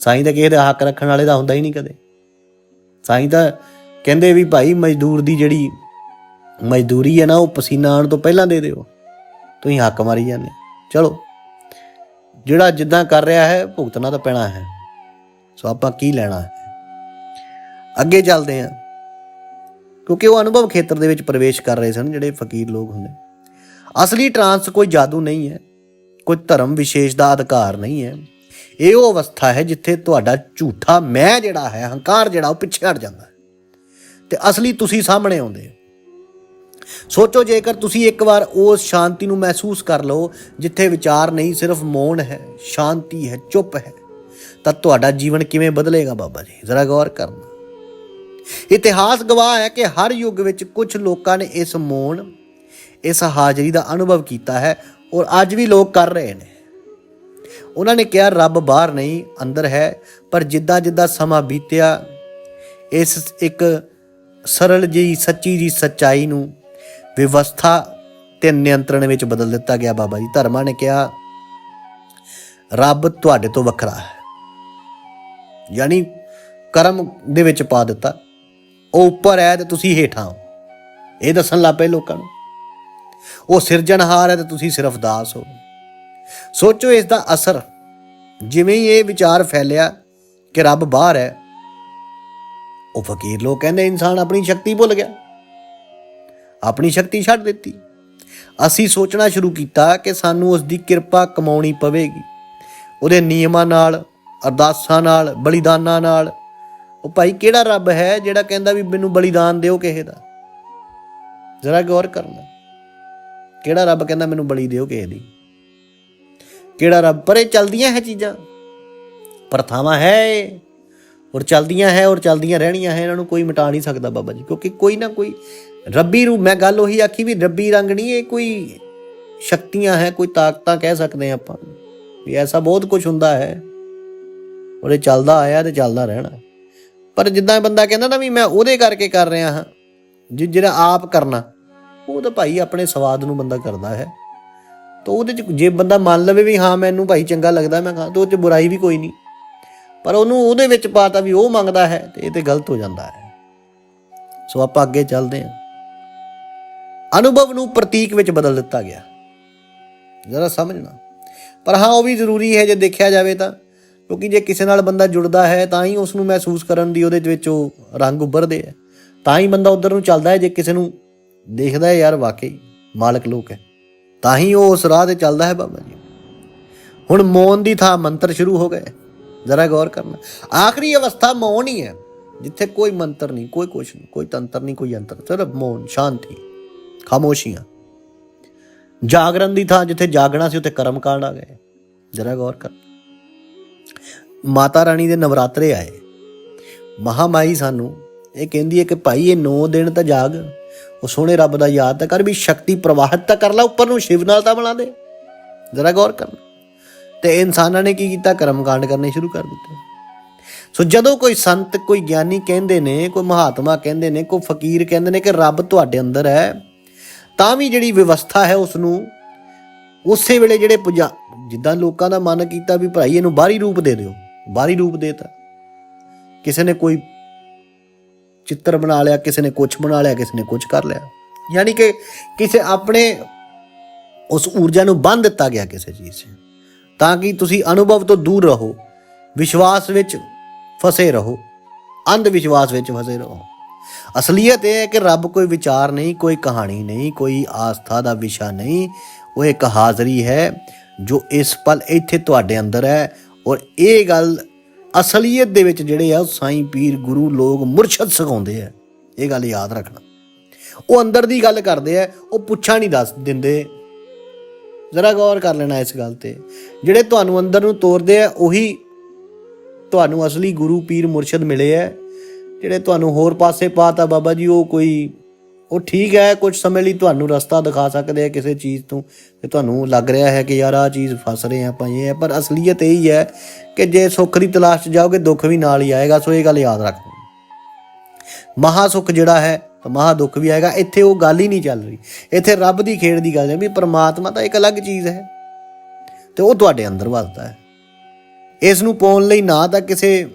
ਸਾਈਂ ਤਾਂ ਕਿਸੇ ਦਾ ਹੱਕ ਰੱਖਣ ਵਾਲੇ ਦਾ ਹੁੰਦਾ ਹੀ ਨਹੀਂ ਕਦੇ। ਸਾਈਂ ਤਾਂ ਕਹਿੰਦੇ ਵੀ ਭਾਈ, ਮਜ਼ਦੂਰ ਦੀ ਜਿਹੜੀ ਮਜ਼ਦੂਰੀ ਹੈ ਨਾ, ਉਹ ਪਸੀਨਾ ਆਉਣ ਤੋਂ ਪਹਿਲਾਂ ਦੇ ਦਿਓ। ਤੁਸੀਂ ਹੱਕ ਮਾਰੀ ਜਾਂਦੇ ਚਲੋ, ਜਿਹੜਾ ਜਿੱਦਾਂ ਕਰ ਰਿਹਾ ਹੈ, ਭੁਗਤਣਾ ਤਾਂ ਪੈਣਾ ਹੈ। ਸੋ ਆਪਾਂ ਕੀ ਲੈਣਾ ਹੈ? ਅੱਗੇ ਚੱਲਦੇ ਹਾਂ। ਕਿਉਂਕਿ ਉਹ ਅਨੁਭਵ ਖੇਤਰ ਦੇ ਵਿੱਚ ਪ੍ਰਵੇਸ਼ ਕਰ ਰਹੇ ਸਨ, ਜਿਹੜੇ ਫਕੀਰ ਲੋਕ ਹੁੰਦੇ। ਅਸਲੀ ਟਰਾਂਸ ਕੋਈ ਜਾਦੂ ਨਹੀਂ ਹੈ, ਕੋਈ ਧਰਮ ਵਿਸ਼ੇਸ਼ ਦਾ ਅਧਿਕਾਰ ਨਹੀਂ ਹੈ। ਇਹ ਉਹ ਅਵਸਥਾ ਹੈ ਜਿੱਥੇ ਤੁਹਾਡਾ ਝੂਠਾ ਮੈਂ ਜਿਹੜਾ ਹੈ, ਹੰਕਾਰ ਜਿਹੜਾ ਉਹ ਪਿੱਛੇ ਹਟ ਜਾਂਦਾ ਹੈ। ਤੇ ਅਸਲੀ ਤੁਸੀਂ ਸਾਹਮਣੇ ਆਉਂਦੇ ਹੋ। ਸੋਚੋ ਜੇਕਰ ਤੁਸੀਂ ਇੱਕ ਵਾਰ ਉਸ ਸ਼ਾਂਤੀ ਨੂੰ ਮਹਿਸੂਸ ਕਰ ਲਓ ਜਿੱਥੇ ਵਿਚਾਰ ਨਹੀਂ, ਸਿਰਫ ਮੌਨ ਹੈ, ਸ਼ਾਂਤੀ ਹੈ, ਚੁੱਪ ਹੈ, ਤਾਂ ਤੁਹਾਡਾ ਜੀਵਨ ਕਿਵੇਂ ਬਦਲੇਗਾ ਬਾਬਾ ਜੀ? ਜ਼ਰਾ ਗੌਰ ਕਰਨਾ। ਇਤਿਹਾਸ ਗਵਾਹ ਹੈ ਕਿ ਹਰ ਯੁੱਗ ਵਿੱਚ ਕੁਝ ਲੋਕਾਂ ਨੇ ਇਸ ਮੌਨ ਇਸ ਹਾਜ਼ਰੀ ਦਾ ਅਨੁਭਵ ਕੀਤਾ ਹੈ ਔਰ ਅੱਜ ਵੀ ਲੋਕ ਕਰ ਰਹੇ ਨੇ। ਉਹਨਾਂ ਨੇ ਕਿਹਾ, ਰੱਬ ਬਾਹਰ ਨਹੀਂ, ਅੰਦਰ ਹੈ, ਪਰ ਜਿੱਦਾਂ ਜਿੱਦਾਂ ਸਮਾਂ ਬੀਤਿਆ, ਇਸ ਇੱਕ ਸਰਲ ਜਿਹੀ, ਸੱਚੀ ਜੀ ਸੱਚਾਈ ਨੂੰ ਵਿਵਸਥਾ ਤੇ ਨਿਯੰਤਰਣ ਵਿੱਚ ਬਦਲ ਦਿੱਤਾ ਗਿਆ। ਬਾਬਾ ਜੀ ਧਰਮਾਂ ਨੇ ਕਿਹਾ, ਰੱਬ ਤੁਹਾਡੇ ਤੋਂ ਵੱਖਰਾ ਹੈ। ਯਾਨੀ ਕਰਮ ਦੇ ਵਿੱਚ ਪਾ ਦਿੱਤਾ। ਉਹ ਉੱਪਰ ਹੈ ਤੇ ਤੁਸੀਂ ਹੇਠਾਂ ਹੋ। ਇਹ ਦੱਸਣ ਲੱਗ ਪਏ ਲੋਕਾਂ ਨੂੰ। ਉਹ ਸਿਰਜਣਹਾਰ ਹੈ ਤੇ ਤੁਸੀਂ ਸਿਰਫ ਦਾਸ ਹੋ। ਸੋਚੋ ਇਸ ਦਾ ਅਸਰ। ਜਿਵੇਂ ਹੀ ਇਹ ਵਿਚਾਰ ਫੈਲਿਆ ਕਿ ਰੱਬ ਬਾਹਰ ਹੈ, ਉਹ ਫਕੀਰ ਲੋਕ ਕਹਿੰਦੇ ਇਨਸਾਨ ਆਪਣੀ ਸ਼ਕਤੀ ਭੁੱਲ ਗਿਆ। ਆਪਣੀ ਸ਼ਕਤੀ ਛੱਡ ਦਿੱਤੀ। ਅਸੀਂ ਸੋਚਣਾ ਸ਼ੁਰੂ ਕੀਤਾ ਕਿ ਸਾਨੂੰ ਉਸ ਦੀ ਕਿਰਪਾ ਕਮਾਉਣੀ ਪਵੇਗੀ। ਉਹਦੇ ਨਿਯਮਾਂ ਨਾਲ, ਅਰਦਾਸਾਂ ਨਾਲ, ਬਲੀਦਾਨਾਂ ਨਾਲ ਉਹ ਭਾਈ ਕਿਹੜਾ ਰੱਬ ਹੈ ਜਿਹੜਾ ਕਹਿੰਦਾ ਵੀ ਮੈਨੂੰ ਬਲੀਦਾਨ ਦਿਓ ਕਿਸੇ ਦਾ? ਜ਼ਰਾ ਗੌਰ ਕਰਨਾ ਕਿਹੜਾ ਰੱਬ ਕਹਿੰਦਾ ਮੈਨੂੰ ਬਲੀ ਦਿਓ ਕਿਸੇ ਦੀ? ਕਿਹੜਾ ਰੱਬ? ਪਰ ਇਹ ਚਲਦੀਆਂ ਹੈ ਚੀਜ਼ਾਂ। ਪ੍ਰਥਾਵਾਂ ਹੈ ਇਹ। ਔਰ ਚਲਦੀਆਂ ਹੈ ਔਰ ਚਲਦੀਆਂ ਰਹਿਣੀਆਂ ਹੈ। ਇਹਨਾਂ ਨੂੰ ਕੋਈ ਮਿਟਾ ਨਹੀਂ ਸਕਦਾ ਬਾਬਾ ਜੀ। ਕਿਉਂਕਿ ਕੋਈ ਨਾ ਕੋਈ ਰੱਬੀ ਰੂ ਮੈਂ ਗੱਲ ਉਹੀ ਆਖੀ ਵੀ ਰੱਬੀ ਰੰਗ ਨਹੀਂ, ਇਹ ਕੋਈ ਸ਼ਕਤੀਆਂ ਹੈ, ਕੋਈ ਤਾਕਤਾਂ ਕਹਿ ਸਕਦੇ ਹਾਂ ਆਪਾਂ। ਵੀ ਐਸਾ ਬਹੁਤ ਕੁਝ ਹੁੰਦਾ ਹੈ। ਔਰ ਇਹ ਚੱਲਦਾ ਆਇਆ ਤੇ ਚੱਲਦਾ ਰਹਿਣਾ। ਪਰ ਜਿੱਦਾਂ ਬੰਦਾ ਕਹਿੰਦਾ ਨਾ ਵੀ ਮੈਂ ਉਹਦੇ ਕਰਕੇ ਕਰ ਰਿਹਾ ਹਾਂ, ਜੇ ਜਿਹੜਾ ਆਪ ਕਰਨਾ, ਉਹ ਤਾਂ ਭਾਈ ਆਪਣੇ ਸਵਾਦ ਨੂੰ ਬੰਦਾ ਕਰਦਾ ਹੈ। ਤਾਂ ਉਹਦੇ ਚ ਜੇ ਬੰਦਾ ਮੰਨ ਲਵੇ ਵੀ ਹਾਂ, ਮੈਨੂੰ ਭਾਈ ਚੰਗਾ ਲੱਗਦਾ, ਮੈਂ ਖਾਂ ਤਾਂ ਉਹ ਚ ਬੁਰਾਈ ਵੀ ਕੋਈ ਨਹੀਂ। ਪਰ ਉਹਨੂੰ ਉਹਦੇ ਵਿੱਚ ਪਾਤਾ ਵੀ ਉਹ ਮੰਗਦਾ ਹੈ ਤੇ ਇਹ ਤੇ ਗਲਤ ਹੋ ਜਾਂਦਾ ਹੈ। ਸੋ ਆਪਾਂ ਅੱਗੇ ਚੱਲਦੇ ਹਾਂ। ਅਨੁਭਵ ਨੂੰ ਪ੍ਰਤੀਕ ਵਿੱਚ ਬਦਲ ਦਿੱਤਾ ਗਿਆ। ਜ਼ਰਾ ਸਮਝਣਾ। ਪਰ ਹਾਂ, ਉਹ ਵੀ ਜ਼ਰੂਰੀ ਹੈ ਜੇ ਦੇਖਿਆ ਜਾਵੇ ਤਾਂ ਕਿਉਂਕਿ ਜੇ ਕਿਸੇ ਨਾਲ ਬੰਦਾ ਜੁੜਦਾ ਹੈ, ਤਾਂ ਹੀ ਉਸ ਨੂੰ ਮਹਿਸੂਸ ਕਰਨ ਦੀ ਉਹਦੇ ਵਿੱਚ ਉਹ ਰੰਗ ਉੱਭਰਦੇ ਹੈ ਤਾਂ ਹੀ ਬੰਦਾ ਉਧਰ ਨੂੰ ਚੱਲਦਾ ਹੈ, ਜੇ ਕਿਸੇ ਨੂੰ ਦੇਖਦਾ ਹੈ, ਯਾਰ ਵਾਕਈ ਮਾਲਕ ਲੋਕ ਹੈ। ਤਾਂ ਹੀ ਉਹ ਉਸ ਰਾਹ ਤੇ ਚੱਲਦਾ ਹੈ ਬਾਬਾ ਜੀ। ਹੁਣ ਮੌਨ ਦੀ ਥਾਂ ਮੰਤਰ ਸ਼ੁਰੂ ਹੋ ਗਏ। ਜ਼ਰਾ ਗੌਰ ਕਰਨਾ। ਆਖਰੀ ਅਵਸਥਾ ਮੌਨ ਹੀ ਹੈ, ਜਿੱਥੇ ਕੋਈ ਮੰਤਰ ਨਹੀਂ, ਕੋਈ ਕੁਛ ਨਹੀਂ, ਕੋਈ ਤੰਤਰ ਨਹੀਂ, ਕੋਈ ਯੰਤਰ ਸਿਰਫ ਮੌਨ, ਸ਼ਾਂਤੀ, ਖਾਮੋਸ਼ੀਆਂ। ਜਾਗਰਣ ਦੀ ਥਾਂ ਜਿੱਥੇ ਜਾਗਣਾ ਸੀ, ਉੱਥੇ ਕਰਮ ਕਾਂਡ ਆ ਗਏ। ਜਰਾ ਗੌਰ ਕਰ ਮਾਤਾ ਰਾਣੀ ਦੇ ਨਵਰਾਤਰੇ ਆਏ। ਮਹਾਮਾਈ ਸਾਨੂੰ ਇਹ ਕਹਿੰਦੀ ਹੈ ਕਿ ਭਾਈ, ਇਹ 9 ਦਿਨ ਤਾਂ ਜਾਗ। ਉਹ ਸੋਹਣੇ ਰੱਬ ਦਾ ਯਾਦ ਤਾਂ ਕਰ ਵੀ ਸ਼ਕਤੀ ਪ੍ਰਵਾਹਿਤ ਤਾਂ ਕਰ ਲੈ, ਉੱਪਰ ਨੂੰ ਸ਼ਿਵ ਨਾਲ ਤਾਂ ਬਣਾ ਦੇ। ਜਰਾ ਗੌਰ ਕਰਨਾ ਤੇ ਇਨਸਾਨਾਂ ਨੇ ਕੀ ਕੀਤਾ? ਕਰਮ ਕਾਂਡ ਕਰਨੇ ਸ਼ੁਰੂ ਕਰ ਦਿੱਤੇ। ਸੋ ਜਦੋਂ ਕੋਈ ਸੰਤ, ਕੋਈ ਗਿਆਨੀ ਕਹਿੰਦੇ ਨੇ, ਕੋਈ ਮਹਾਤਮਾ ਕਹਿੰਦੇ ਨੇ, ਕੋਈ ਫਕੀਰ ਕਹਿੰਦੇ ਨੇ ਕਿ ਰੱਬ ਤੁਹਾਡੇ ਅੰਦਰ ਹੈ, ਤਾਂ ਵੀ ਜਿਹੜੀ ਵਿਵਸਥਾ ਹੈ ਉਸ ਨੂੰ ਉਸੇ ਵੇਲੇ ਜਿਹੜੇ ਪੁਜਾ, ਜਿੱਦਾਂ ਲੋਕਾਂ ਦਾ ਮਨ ਕੀਤਾ ਵੀ ਭਾਈ, ਇਹਨੂੰ ਬਾਹਰੀ ਰੂਪ ਦੇ ਦਿਓ। ਬਾਹਰੀ ਰੂਪ ਦੇਤਾ। ਕਿਸੇ ਨੇ ਕੋਈ ਚਿੱਤਰ ਬਣਾ ਲਿਆ, ਕਿਸੇ ਨੇ ਕੁਝ ਬਣਾ ਲਿਆ, ਕਿਸੇ ਨੇ ਕੁਝ ਕਰ ਲਿਆ। ਯਾਨੀ ਕਿ ਕਿਸੇ ਆਪਣੇ ਉਸ ਊਰਜਾ ਨੂੰ ਬੰਨ ਦਿੱਤਾ ਗਿਆ ਕਿਸੇ ਚੀਜ਼ 'ਚ। ਤਾਂ ਕਿ ਤੁਸੀਂ ਅਨੁਭਵ ਤੋਂ ਦੂਰ ਰਹੋ, ਵਿਸ਼ਵਾਸ ਵਿੱਚ ਫਸੇ ਰਹੋ ਅੰਧ ਵਿਸ਼ਵਾਸ ਵਿੱਚ ਫਸੇ ਰਹੋ। ਅਸਲੀਅਤ ਇਹ ਹੈ ਕਿ ਰੱਬ ਕੋਈ ਵਿਚਾਰ ਨਹੀਂ, ਕੋਈ ਕਹਾਣੀ ਨਹੀਂ, ਕੋਈ ਆਸਥਾ ਦਾ ਵਿਸ਼ਾ ਨਹੀਂ। ਉਹ ਇੱਕ ਹਾਜ਼ਰੀ ਹੈ ਜੋ ਇਸ ਪਲ ਇੱਥੇ ਤੁਹਾਡੇ ਅੰਦਰ ਹੈ ਔਰ ਇਹ ਗੱਲ ਅਸਲੀਅਤ ਦੇ ਵਿੱਚ ਜਿਹੜੇ ਆ ਉਹ ਸਾਈਂ ਪੀਰ ਗੁਰੂ ਲੋਕ ਮੁਰਸ਼ਦ ਸਿਖਾਉਂਦੇ ਆ। ਇਹ ਗੱਲ ਯਾਦ ਰੱਖਣਾ। ਉਹ ਅੰਦਰ ਦੀ ਗੱਲ ਕਰਦੇ ਆ, ਉਹ ਪੁੱਛਾਂ ਨਹੀਂ ਦੱਸ ਦਿੰਦੇ। ਜ਼ਰਾ ਗੌਰ ਕਰ ਲੈਣਾ ਇਸ ਗੱਲ ਤੇ। ਜਿਹੜੇ ਤੁਹਾਨੂੰ ਅੰਦਰ ਨੂੰ ਤੋਰਦੇ ਆ, ਉਹੀ ਤੁਹਾਨੂੰ ਅਸਲੀ ਗੁਰੂ ਪੀਰ ਮੁਰਸ਼ਦ ਮਿਲੇ ਆ। ਜਿਹੜੇ ਤੁਹਾਨੂੰ ਹੋਰ ਪਾਸੇ ਪਾਤਾ ਬਾਬਾ ਜੀ, ਉਹ ਕੋਈ ਉਹ ਠੀਕ ਹੈ ਕੁਝ ਸਮੇਂ ਲਈ ਤੁਹਾਨੂੰ ਰਸਤਾ ਦਿਖਾ ਸਕਦੇ ਆ ਕਿਸੇ ਚੀਜ਼ ਤੋਂ ਤੇ ਤੁਹਾਨੂੰ ਲੱਗ ਰਿਹਾ ਹੈ ਕਿ ਯਾਰ ਆ ਚੀਜ਼ ਫਸ ਰਹੇ ਆ ਆਪਾਂ, ਇਹ ਹੈ। ਪਰ ਅਸਲੀਅਤ ਇਹ ਹੀ ਹੈ ਕਿ ਜੇ ਸੁੱਖ ਦੀ ਤਲਾਸ਼ 'ਚ ਜਾਓਗੇ, ਦੁੱਖ ਵੀ ਨਾਲ ਹੀ ਆਏਗਾ। ਸੋ ਇਹ ਗੱਲ ਯਾਦ ਰੱਖੋ। ਮਹਾ ਸੁੱਖ ਜਿਹੜਾ ਹੈ, ਤਾਂ ਮਹਾ ਦੁੱਖ ਵੀ ਆਏਗਾ। ਇੱਥੇ ਉਹ ਗੱਲ ਹੀ ਨਹੀਂ ਚੱਲ ਰਹੀ। ਇੱਥੇ ਰੱਬ ਦੀ ਖੇਡ ਦੀ ਗੱਲ ਹੈ ਵੀ ਪ੍ਰਮਾਤਮਾ ਤਾਂ ਇੱਕ ਅਲੱਗ ਚੀਜ਼ ਹੈ ਤੇ ਉਹ ਤੁਹਾਡੇ ਅੰਦਰ ਵਸਦਾ ਹੈ। ਇਸ ਨੂੰ ਪਾਉਣ ਲਈ ਨਾ ਤਾਂ ਕਿਸੇ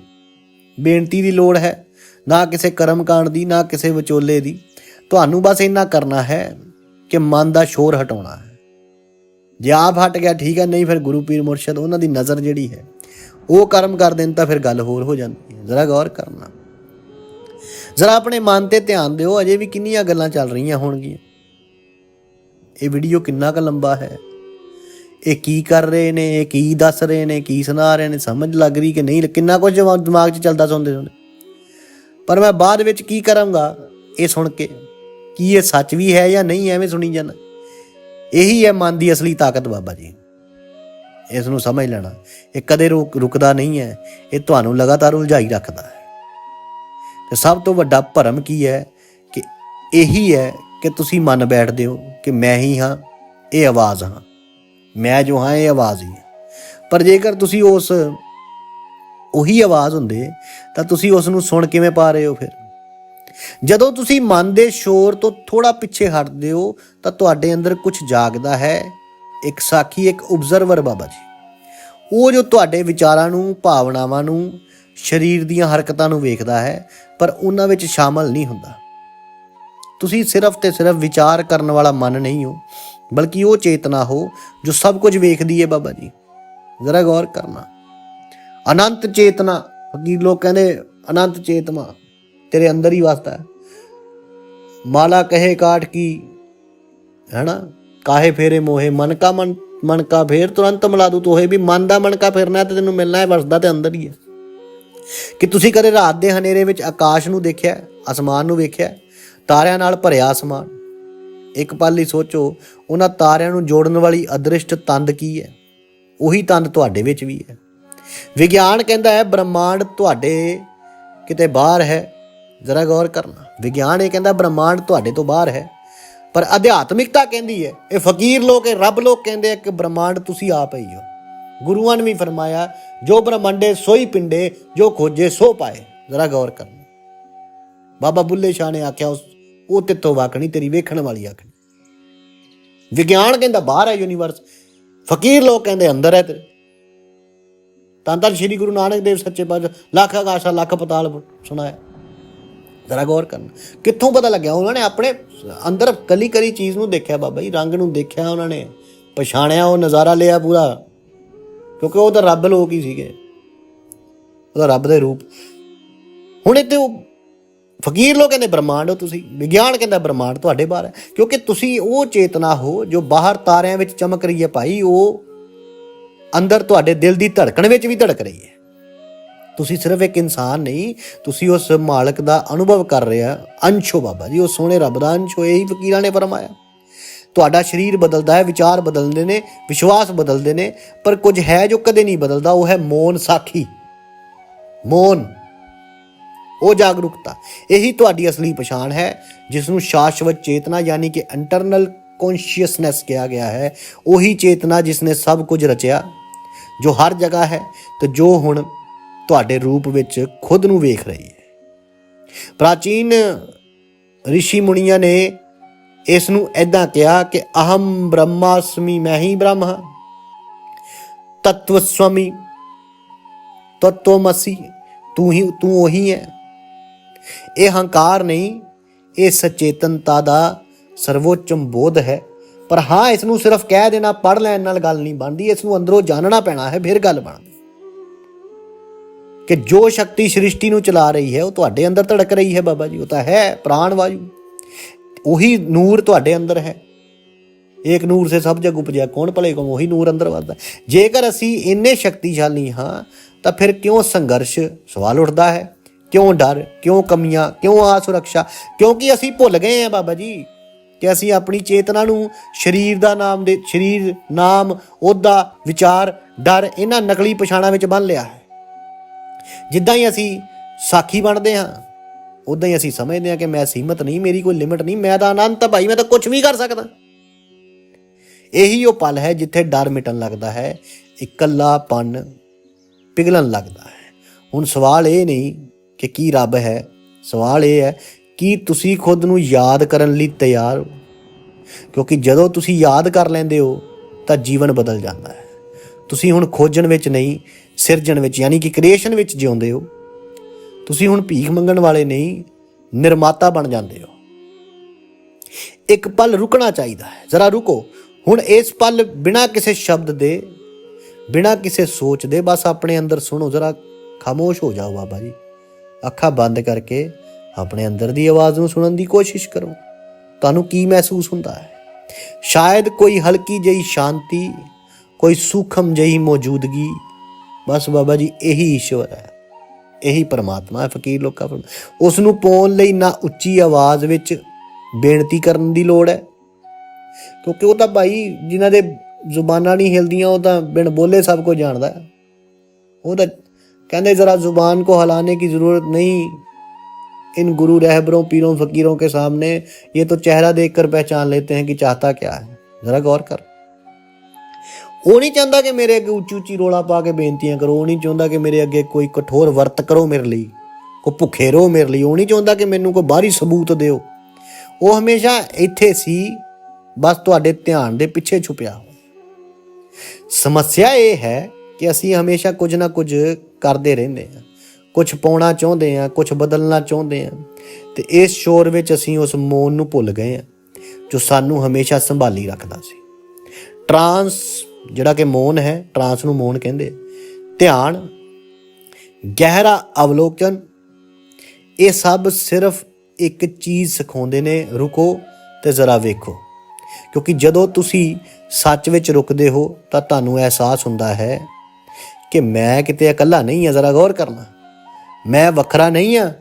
ਬੇਨਤੀ ਦੀ ਲੋੜ ਹੈ, ਨਾ ਕਿਸੇ ਕਰਮ ਕਾਂਡ ਦੀ, ਨਾ ਕਿਸੇ ਵਿਚੋਲੇ ਦੀ। ਤੁਹਾਨੂੰ ਬਸ ਇੰਨਾ ਕਰਨਾ ਹੈ ਕਿ ਮਨ ਦਾ ਸ਼ੋਰ ਹਟਾਉਣਾ ਹੈ। ਜੇ ਆਪ ਹਟ ਗਿਆ, ਠੀਕ ਹੈ, ਨਹੀਂ ਫਿਰ ਗੁਰੂ ਪੀਰ ਮੁਰਸ਼ਦ, ਉਹਨਾਂ ਦੀ ਨਜ਼ਰ ਜਿਹੜੀ ਹੈ, ਉਹ ਕਰਮ ਕਰ ਦੇਣ ਤਾਂ ਫਿਰ ਗੱਲ ਹੋਰ ਹੋ ਜਾਂਦੀ ਹੈ। ਜ਼ਰਾ ਗੌਰ ਕਰਨਾ। ਜ਼ਰਾ ਆਪਣੇ ਮਨ ਤੇ ਧਿਆਨ ਦਿਓ, ਅਜੇ ਵੀ ਕਿੰਨੀਆਂ ਗੱਲਾਂ ਚੱਲ ਰਹੀਆਂ ਹੋਣਗੀਆਂ। ਇਹ ਵੀਡੀਓ ਕਿੰਨਾ ਕੁ ਲੰਬਾ ਹੈ। ਇਹ ਕੀ ਕਰ ਰਹੇ ਨੇ, ਇਹ ਕੀ ਦੱਸ ਰਹੇ ਨੇ, ਕੀ ਸੁਣਾ ਰਹੇ ਨੇ, ਸਮਝ ਲੱਗ ਰਹੀ ਕਿ ਨਹੀਂ, ਕਿੰਨਾ ਕੁਝ ਦਿਮਾ- ਦਿਮਾਗ 'ਚ ਚੱਲਦਾ ਸੁਣਦੇ ਸੁਣਦੇ। ਪਰ ਮੈਂ ਬਾਅਦ ਵਿੱਚ ਕੀ ਕਰਾਂਗਾ, ਇਹ ਸੁਣ ਕੇ। ਕੀ ਇਹ ਸੱਚ ਵੀ ਹੈ ਜਾਂ ਨਹੀਂ ਐਵੇਂ ਸੁਣੀ ਜਾਣਾ? ਇਹੀ ਹੈ ਮਨ ਦੀ ਅਸਲੀ ਤਾਕਤ ਬਾਬਾ ਜੀ। ਇਸ ਨੂੰ ਸਮਝ ਲੈਣਾ। ਇਹ ਕਦੇ ਰੁਕ ਰੁਕਦਾ ਨਹੀਂ ਹੈ। ਇਹ ਤੁਹਾਨੂੰ ਲਗਾਤਾਰ ਉਲਝਾਈ ਰੱਖਦਾ ਹੈ। ਤੇ ਸਭ ਤੋਂ ਵੱਡਾ ਭਰਮ ਕੀ ਹੈ? ਕਿ ਇਹੀ ਹੈ ਕਿ ਤੁਸੀਂ ਮੰਨ ਬੈਠਦੇ ਹੋ ਕਿ ਮੈਂ ਹੀ ਹਾਂ, ਇਹ ਆਵਾਜ਼ ਹਾਂ। ਮੈਂ ਜੋ ਹਾਂ, ਇਹ ਆਵਾਜ਼ ਹੀ ਹੈ। ਪਰ ਜੇਕਰ ਤੁਸੀਂ ਉਸ ਉਹੀ ਆਵਾਜ਼ ਹੁੰਦੇ, ਤਾਂ ਤੁਸੀਂ ਉਸ ਨੂੰ ਸੁਣ ਕਿਵੇਂ ਪਾ ਰਹੇ ਹੋ ਫਿਰ? ਜਦੋਂ ਤੁਸੀਂ ਮਨ ਦੇ ਸ਼ੋਰ ਤੋਂ ਥੋੜਾ ਪਿੱਛੇ ਹਟਦੇ ਹੋ, ਤਾਂ ਤੁਹਾਡੇ ਅੰਦਰ ਕੁਝ ਜਾਗਦਾ ਹੈ। ਇੱਕ ਸਾਖੀ, ਇੱਕ ਆਬਜ਼ਰਵਰ ਬਾਬਾ ਜੀ। ਉਹ ਜੋ ਤੁਹਾਡੇ ਵਿਚਾਰਾਂ ਨੂੰ, ਭਾਵਨਾਵਾਂ ਨੂੰ, ਸਰੀਰ ਦੀਆਂ ਹਰਕਤਾਂ ਨੂੰ ਵੇਖਦਾ ਹੈ, ਪਰ ਉਹਨਾਂ ਵਿੱਚ ਸ਼ਾਮਲ ਨਹੀਂ ਹੁੰਦਾ। ਤੁਸੀਂ ਸਿਰਫ ਤੇ ਸਿਰਫ ਵਿਚਾਰ ਕਰਨ ਵਾਲਾ ਮਨ ਨਹੀਂ ਹੋ, ਬਲਕਿ ਉਹ ਚੇਤਨਾ ਹੋ, ਜੋ ਸਭ ਕੁਝ ਵੇਖਦੀ ਹੈ ਬਾਬਾ ਜੀ। ਜ਼ਰਾ ਗੌਰ ਕਰਨਾ। ਅਨੰਤ ਚੇਤਨਾ ਫਕੀਰ ਲੋਕ ਕਹਿੰਦੇ ਅਨੰਤ ਚੇਤਨਾ ਤੇਰੇ ਅੰਦਰ ਹੀ ਵਸਦਾ ਹੈ। ਮਾਲਾ ਕਹੇ ਕਾਟ ਕੀ, ਹੈਨਾ? ਕਾਹੇ ਫੇਰੇ ਮੋਹੇ ਮਨ ਕਾ ਮਨ ਮਨ ਕਾ ਫੇਰ ਤੁਰੰਤ ਮਿਲਾ ਦੂ ਤੋਹੇ ਵੀ, ਮਨ ਦਾ ਮਨ ਕਾ ਫੇਰਨਾ ਤੇ ਤੈਨੂੰ ਮਿਲਣਾ ਹੈ, ਵਸਦਾ ਤੇ ਅੰਦਰ ਹੀ ਹੈ। ਕਿ ਤੁਸੀਂ ਕਦੇ ਰਾਤ ਦੇ ਹਨੇਰੇ ਵਿੱਚ ਆਕਾਸ਼ ਨੂੰ ਦੇਖਿਆ ਅਸਮਾਨ ਨੂੰ ਵੇਖਿਆ ਤਾਰਿਆਂ ਨਾਲ ਭਰਿਆ ਅਸਮਾਨ। ਇੱਕ ਪਲ ਲਈ ਸੋਚੋ, ਉਹਨਾਂ ਤਾਰਿਆਂ ਨੂੰ ਜੋੜਨ ਵਾਲੀ ਅਦ੍ਰਿਸ਼ਟ ਤੰਦ ਕੀ ਹੈ? ਉਹੀ ਤੰਦ ਤੁਹਾਡੇ ਵਿੱਚ ਵੀ ਹੈ। ਵਿਗਿਆਨ ਕਹਿੰਦਾ ਹੈ, ਬ੍ਰਹਮਾਂਡ ਤੁਹਾਡੇ ਕਿਤੇ ਬਾਹਰ ਹੈ ਜ਼ਰਾ ਗੌਰ ਕਰਨਾ। ਵਿਗਿਆਨ ਇਹ ਕਹਿੰਦਾ ਬ੍ਰਹਮਾਂਡ ਤੁਹਾਡੇ ਤੋਂ ਬਾਹਰ ਹੈ। ਪਰ ਅਧਿਆਤਮਿਕਤਾ ਕਹਿੰਦੀ ਹੈ, ਇਹ ਫਕੀਰ ਲੋਕ, ਇਹ ਰੱਬ ਲੋਕ ਕਹਿੰਦੇ ਆ ਕਿ ਬ੍ਰਹਮਾਂਡ ਤੁਸੀਂ ਆਪ ਹੀ ਹੋ। ਗੁਰੂਆਂ ਨੇ ਵੀ ਫਰਮਾਇਆ, ਜੋ ਬ੍ਰਹਮੰਡੇ ਸੋਈ ਪਿੰਡੇ, ਜੋ ਖੋਜੇ ਸੋ ਪਾਏ। ਜ਼ਰਾ ਗੌਰ ਕਰਨਾ। ਬਾਬਾ ਬੁੱਲੇ ਸ਼ਾਹ ਨੇ ਆਖਿਆ, ਉਸ ਉਹ ਤਿੱਤੋਂ ਵਾਕਣੀ ਤੇਰੀ ਵੇਖਣ ਵਾਲੀ ਆਖਣੀ ਵਿਗਿਆਨ ਕਹਿੰਦਾ ਬਾਹਰ ਹੈ ਯੂਨੀਵਰਸ ਫਕੀਰ ਲੋਕ ਕਹਿੰਦੇ ਅੰਦਰ ਹੈ ਤੇਰੇ। ਤਾਂ ਤਾਂ ਸ਼੍ਰੀ ਗੁਰੂ ਨਾਨਕ ਦੇਵ ਸੱਚੇ ਪਾਤਸ਼ਾਹ, ਲੱਖ ਆਕਾਸ਼ਾ, ਲੱਖ ਪਤਾਲ ਸੁਣਾਇਆ। ਜ਼ਰਾ ਗੌਰ ਕਰਨਾ। ਕਿੱਥੋਂ ਪਤਾ ਲੱਗਿਆ? ਉਹਨਾਂ ਨੇ ਆਪਣੇ ਅੰਦਰ ਕਲੀ ਕਲੀ ਚੀਜ਼ ਨੂੰ ਦੇਖਿਆ ਬਾਬਾ ਜੀ, ਰੰਗ ਨੂੰ ਦੇਖਿਆ ਉਹਨਾਂ ਨੇ, ਪਛਾਣਿਆ, ਉਹ ਨਜ਼ਾਰਾ ਲਿਆ ਪੂਰਾ। ਕਿਉਂਕਿ ਉਹ ਤਾਂ ਰੱਬ ਲੋਕ ਹੀ ਸੀਗੇ। ਉਹਦਾ ਰੱਬ ਦੇ ਰੂਪ। ਹੁਣ ਇੱਥੇ ਉਹ ਫਕੀਰ ਲੋਕ ਕਹਿੰਦੇ ਬ੍ਰਹਮਾਂਡ ਹੋ ਤੁਸੀਂ, ਵਿਗਿਆਨ ਕਹਿੰਦਾ ਬ੍ਰਹਮਾਂਡ ਤੁਹਾਡੇ ਬਾਹਰ ਹੈ। ਕਿਉਂਕਿ ਤੁਸੀਂ ਉਹ ਚੇਤਨਾ ਹੋ ਜੋ ਬਾਹਰ ਤਾਰਿਆਂ ਵਿੱਚ ਚਮਕ ਰਹੀ ਹੈ ਭਾਈ, ਉਹ ਅੰਦਰ ਤੁਹਾਡੇ ਦਿਲ ਦੀ ਧੜਕਣ ਵਿੱਚ ਵੀ ਧੜਕ ਰਹੀ ਹੈ। ਤੁਸੀਂ ਸਿਰਫ ਇੱਕ ਇਨਸਾਨ ਨਹੀਂ, ਤੁਸੀਂ ਉਸ ਮਾਲਕ ਦਾ ਅਨੁਭਵ ਕਰ ਰਹੇ ਆ, ਅੰਸ਼ ਹੋ ਬਾਬਾ ਜੀ, ਉਹ ਸੋਹਣੇ ਰੱਬ ਦਾ ਅੰਸ਼ ਹੋ, ਇਹੀ ਫਕੀਰਾਂ ਨੇ ਫਰਮਾਇਆ। ਤੁਹਾਡਾ ਸਰੀਰ ਬਦਲਦਾ ਹੈ, ਵਿਚਾਰ ਬਦਲਦੇ ਨੇ, ਵਿਸ਼ਵਾਸ ਬਦਲਦੇ ਨੇ, ਪਰ ਕੁਝ ਹੈ ਜੋ ਕਦੇ ਨਹੀਂ ਬਦਲਦਾ, ਉਹ ਹੈ ਮੌਨ ਸਾਖੀ। ਮੌਨ, ਉਹ ਜਾਗਰੂਕਤਾ। ਇਹੀ ਤੁਹਾਡੀ ਅਸਲੀ ਪਛਾਣ ਹੈ ਜਿਸ ਨੂੰ ਸ਼ਾਸ਼ਵਤ ਚੇਤਨਾ ਯਾਨੀ ਕਿ ਇੰਟਰਨਲ ਕੌਨਸ਼ੀਅਸਨੈਸ ਕਿਹਾ ਗਿਆ ਹੈ, ਉਹੀ ਚੇਤਨਾ ਜਿਸ ਨੇ ਸਭ ਕੁਝ ਰਚਿਆ, ਜੋ ਹਰ ਜਗ੍ਹਾ ਹੈ, ਤੇ ਜੋ ਹੁਣ ਤੁਹਾਡੇ ਰੂਪ ਵਿੱਚ ਖੁਦ ਨੂੰ ਵੇਖ ਰਹੀ ਹੈ। ਪ੍ਰਾਚੀਨ ਰਿਸ਼ੀ ਮੁਨੀਆਂ ਨੇ ਇਸ ਨੂੰ ਐਦਾਂ ਕਿਹਾ ਕਿ ਅਹਮ ਬ੍ਰਹਮਾਸਮੀ, ਮੈਂ ਹੀ ਬ੍ਰਹਮ ਹਾਂ। ਤਤਵਸਵਮੀ, ਤਤਵਮਸੀ, ਤੂੰ ਹੀ, ਤੂੰ ਉਹੀ ਹੈ। ਇਹ ਹੰਕਾਰ ਨਹੀਂ, ਇਹ ਸਚੇਤਨਤਾ ਦਾ ਸਰਵੋੱਚਮ ਬੋਧ ਹੈ। ਪਰ ਹਾਂ, ਇਸ ਨੂੰ ਸਿਰਫ ਕਹਿ ਦੇਣਾ ਪੜ ਲੈਣ ਨਾਲ ਗੱਲ ਨਹੀਂ ਬਣਦੀ, ਇਸ ਨੂੰ ਅੰਦਰੋਂ ਜਾਣਨਾ ਪੈਣਾ ਹੈ, ਫਿਰ ਗੱਲ ਬਣਦੀ ਕਿ ਜੋ ਸ਼ਕਤੀ ਸ੍ਰਿਸ਼ਟੀ ਨੂੰ ਚਲਾ ਰਹੀ ਹੈ, ਉਹ ਤੁਹਾਡੇ ਅੰਦਰ ਧੜਕ ਰਹੀ ਹੈ ਬਾਬਾ ਜੀ, ਉਹ ਤਾਂ ਹੈ ਪ੍ਰਾਣ ਵਾਯੂ। ਉਹੀ ਨੂਰ ਤੁਹਾਡੇ ਅੰਦਰ ਹੈ। ਏਕ ਨੂਰ ਸੇ ਸਭ ਜਗ ਉਪਜਿਆ, ਕੌਣ ਭਲੇ ਕੋ ਉਹੀ ਨੂਰ ਅੰਦਰ ਵਸਦਾ ਜੇਕਰ ਅਸੀਂ ਇੰਨੇ ਸ਼ਕਤੀਸ਼ਾਲੀ ਹਾਂ, ਤਾਂ ਫਿਰ ਕਿਉਂ ਸੰਘਰਸ਼ ਸਵਾਲ ਉੱਠਦਾ ਹੈ? ਕਿਉਂ ਡਰ? ਕਿਉਂ ਕਮੀਆਂ? ਕਿਉਂ ਅਸੁਰੱਖਿਆ ਕਿਉਂਕਿ ਅਸੀਂ ਭੁੱਲ ਗਏ ਹਾਂ ਬਾਬਾ ਜੀ ਕਿ ਅਸੀਂ ਆਪਣੀ ਚੇਤਨਾ ਨੂੰ ਸਰੀਰ ਦਾ ਨਾਮ ਦੇ, ਸਰੀਰ ਨਾਮ, ਉਹਦਾ ਵਿਚਾਰ, ਡਰ, ਇਹਨਾਂ ਨਕਲੀ ਪਛਾਣਾਂ ਵਿੱਚ ਬੰਨ ਲਿਆ ਹੈ। ਜਿੱਦਾਂ ਹੀ ਅਸੀਂ ਸਾਖੀ ਬਣਦੇ ਹਾਂ, ਉਦਾਂ ਹੀ ਅਸੀਂ ਸਮਝਦੇ ਹਾਂ ਕਿ ਮੈਂ ਸੀਮਤ ਨਹੀਂ, ਮੇਰੀ ਕੋਈ ਲਿਮਿਟ ਨਹੀਂ, ਮੈਂ ਤਾਂ ਅਨੰਤ ਹਾਂ ਭਾਈ, ਮੈਂ ਤਾਂ ਕੁਝ ਵੀ ਕਰ ਸਕਦਾ। ਇਹੀ ਉਹ ਪਲ ਹੈ ਜਿੱਥੇ ਡਰ ਮਿਟਣ ਲੱਗਦਾ ਹੈ, ਇਕੱਲਾਪਨ ਪਿਘਲਣ ਲੱਗਦਾ ਹੈ। ਹੁਣ ਸਵਾਲ ਇਹ ਨਹੀਂ ਕਿ ਕੀ ਰੱਬ ਹੈ, ਸਵਾਲ ਇਹ ਹੈ ਕਿ ਤੁਸੀਂ ਖੁਦ ਨੂੰ ਯਾਦ ਕਰਨ ਲਈ ਤਿਆਰ ਹੋ? ਕਿਉਂਕਿ ਜਦੋਂ ਤੁਸੀਂ ਯਾਦ ਕਰ ਲੈਂਦੇ ਹੋ, ਤਾਂ ਜੀਵਨ ਬਦਲ ਜਾਂਦਾ ਹੈ। ਤੁਸੀਂ ਹੁਣ ਖੋਜਣ ਵਿੱਚ ਨਹੀਂ ਸਿਰਜਣ ਵਿੱਚ, ਯਾਨੀ ਕਿ ਕ੍ਰੀਏਸ਼ਨ ਵਿੱਚ ਜਿਉਂਦੇ ਹੋ, ਤੁਸੀਂ ਹੁਣ ਭੀਖ ਮੰਗਣ ਵਾਲੇ ਨਹੀਂ, ਨਿਰਮਾਤਾ ਬਣ ਜਾਂਦੇ ਹੋ। ਇੱਕ ਪਲ ਰੁਕਣਾ ਚਾਹੀਦਾ ਹੈ। ਜ਼ਰਾ ਰੁਕੋ। ਹੁਣ ਇਸ ਪਲ ਬਿਨਾਂ ਕਿਸੇ ਸ਼ਬਦ ਦੇ, ਬਿਨਾਂ ਕਿਸੇ ਸੋਚ ਦੇ, ਬਸ ਆਪਣੇ ਅੰਦਰ ਸੁਣੋ। ਜ਼ਰਾ ਖਾਮੋਸ਼ ਹੋ ਜਾਓ ਬਾਬਾ ਜੀ। ਅੱਖਾਂ ਬੰਦ ਕਰਕੇ ਆਪਣੇ ਅੰਦਰ ਦੀ ਆਵਾਜ਼ ਨੂੰ ਸੁਣਨ ਦੀ ਕੋਸ਼ਿਸ਼ ਕਰੋ। ਤੁਹਾਨੂੰ ਕੀ ਮਹਿਸੂਸ ਹੁੰਦਾ ਹੈ? ਸ਼ਾਇਦ ਕੋਈ ਹਲਕੀ ਜਿਹੀ ਸ਼ਾਂਤੀ, ਕੋਈ ਸੂਖਮ ਜਿਹੀ ਮੌਜੂਦਗੀ ਬਸ ਬਾਬਾ ਜੀ ਇਹੀ ਈਸ਼ਵਰ ਹੈ ਇਹੀ ਪਰਮਾਤਮਾ ਹੈ ਫਕੀਰ ਲੋਕਾਂ ਪਰ ਉਸ ਨੂੰ ਪਾਉਣ ਲਈ ਨਾ ਉੱਚੀ ਆਵਾਜ਼ ਵਿੱਚ ਬੇਨਤੀ ਕਰਨ ਦੀ ਲੋੜ ਹੈ ਕਿਉਂਕਿ ਉਹ ਤਾਂ ਭਾਈ ਜਿਨ੍ਹਾਂ ਦੇ ਜ਼ੁਬਾਨਾਂ ਨਹੀਂ ਹਿਲਦੀਆਂ ਉਹ ਤਾਂ ਬਿਨ ਬੋਲੇ ਸਭ ਕੁਝ ਜਾਣਦਾ ਹੈ ਉਹ ਤਾਂ ਕਹਿੰਦੇ ਜ਼ਰਾ ਜ਼ੁਬਾਨ को हिलाने की जरूरत नहीं इन गुरु रहबरों पीरों फकीरों के सामने ये तो चेहरा देखकर पहचान लेते हैं कि चाहता क्या है जरा गौर कर ਉਹ ਨਹੀਂ ਚਾਹੁੰਦਾ ਕਿ ਮੇਰੇ ਅੱਗੇ ਉੱਚੀ ਉੱਚੀ ਰੋਲਾ ਪਾ ਕੇ ਬੇਨਤੀਆਂ ਕਰੋ, ਉਹ ਨਹੀਂ ਚਾਹੁੰਦਾ ਕਿ ਮੇਰੇ ਅੱਗੇ ਕੋਈ ਕਠੋਰ ਵਰਤ ਕਰੋ ਮੇਰੇ ਲਈ ਕੋ ਭੁੱਖੇ ਰਹੋ ਮੇਰੇ ਲਈ, ਉਹ ਨਹੀਂ ਚਾਹੁੰਦਾ ਕਿ ਮੈਨੂੰ ਕੋਈ ਬਾਹਰੀ ਸਬੂਤ ਦਿਓ। ਉਹ ਹਮੇਸ਼ਾ ਇੱਥੇ ਸੀ, ਬਸ ਤੁਹਾਡੇ ਧਿਆਨ ਦੇ ਪਿੱਛੇ ਛੁਪਿਆ। ਹੋ ਸਮੱਸਿਆ ਇਹ ਹੈ ਕਿ ਅਸੀਂ ਹਮੇਸ਼ਾ ਕੁਝ ਨਾ ਕੁਝ ਕਰਦੇ ਰਹਿੰਦੇ ਹਾਂ। ਕੁਝ ਪਾਉਣਾ ਚਾਹੁੰਦੇ ਹਾਂ, ਕੁਝ ਬਦਲਣਾ ਚਾਹੁੰਦੇ ਹਾਂ। ਤੇ ਇਸ ਸ਼ੋਰ ਵਿੱਚ ਅਸੀਂ ਉਸ ਮੋਨ ਨੂੰ ਭੁੱਲ ਗਏ ਹਾਂ, ਜੋ ਸਾਨੂੰ ਹਮੇਸ਼ਾ ਸੰਭਾਲੀ ਰੱਖਦਾ ਸੀ। ਟਰਾਂਸ ਜਿਹੜਾ ਕਿ ਮੋਨ ਹੈ, ਟਰਾਂਸ ਨੂੰ ਮੋਨ ਕਹਿੰਦੇ ਧਿਆਨ, ਗਹਿਰਾ ਅਵਲੋਕਨ, ਇਹ ਸਭ ਸਿਰਫ ਇੱਕ ਚੀਜ਼ ਸਿਖਾਉਂਦੇ ਨੇ, ਰੁਕੋ ਤੇ ਜ਼ਰਾ ਵੇਖੋ। ਕਿਉਂਕਿ ਜਦੋਂ ਤੁਸੀਂ ਸੱਚ ਵਿੱਚ ਰੁਕਦੇ ਹੋ, ਤਾਂ ਤੁਹਾਨੂੰ ਅਹਿਸਾਸ ਹੁੰਦਾ ਹੈ ਕਿ ਮੈਂ ਕਿਤੇ ਇਕੱਲਾ ਨਹੀਂ ਹਾਂ, ਜ਼ਰਾ ਗੌਰ ਕਰਨਾ। ਮੈਂ ਵੱਖਰਾ ਨਹੀਂ ਹਾਂ,